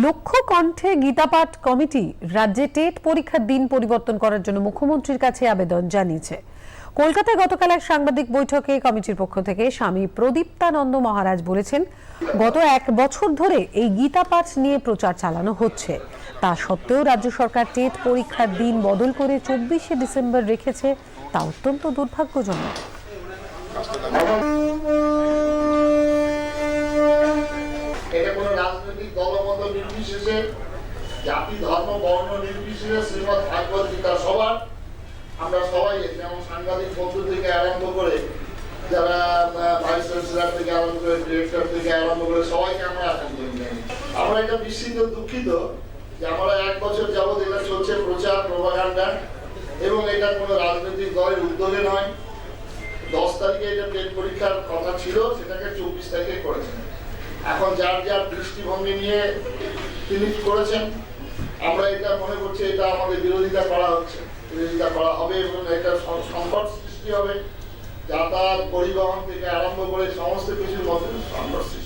লক্ষ্য কণ্ঠে গীতাপাঠ কমিটি রাজ্যে টেট পরীক্ষার দিন পরিবর্তন করার জন্য মুখ্যমন্ত্রীর কাছে আবেদন জানিয়েছে। কলকাতায় গতকাল এক সাংবাদিক বৈঠকে কমিটির পক্ষ থেকে স্বামী প্রদীপ্তানন্দ মহারাজ বলেছেন, গত এক বছর ধরে এই গীতাপাঠ নিয়ে প্রচার চালানো হচ্ছে। তা সত্ত্বেও রাজ্য সরকার টেট পরীক্ষার দিন বদল করে চব্বিশে ডিসেম্বর রেখেছে, তা অত্যন্ত দুর্ভাগ্যজনক। নির্বিশেষে জাতি, ধর্ম, বর্ণ নির্বিশেষে শ্রীমৎ ভাগবত গীতা সবার আমরা সবাই, যেমন সাংবাদিক বন্ধু থেকে আরম্ভ করে এক বছর এটা চলছে প্রচার এবং এটা কোনো রাজনৈতিক নয়। দশ তারিখে এটা পরীক্ষার কথা ছিল, সেটাকে চব্বিশ তারিখে করেছেন এখন যার যার দৃষ্টিভঙ্গি নিয়ে তিনি করেছেন। আমরা এটা মনে করছি এটা আমাদের বিরোধিতা করা হচ্ছে। বিরোধিতা করা হবে এবং সং- সংকট সৃষ্টি হবে। যাতায়াত, পরিবহন থেকে আরম্ভ করে সমস্ত কিছুর মধ্যে সংকট সৃষ্টি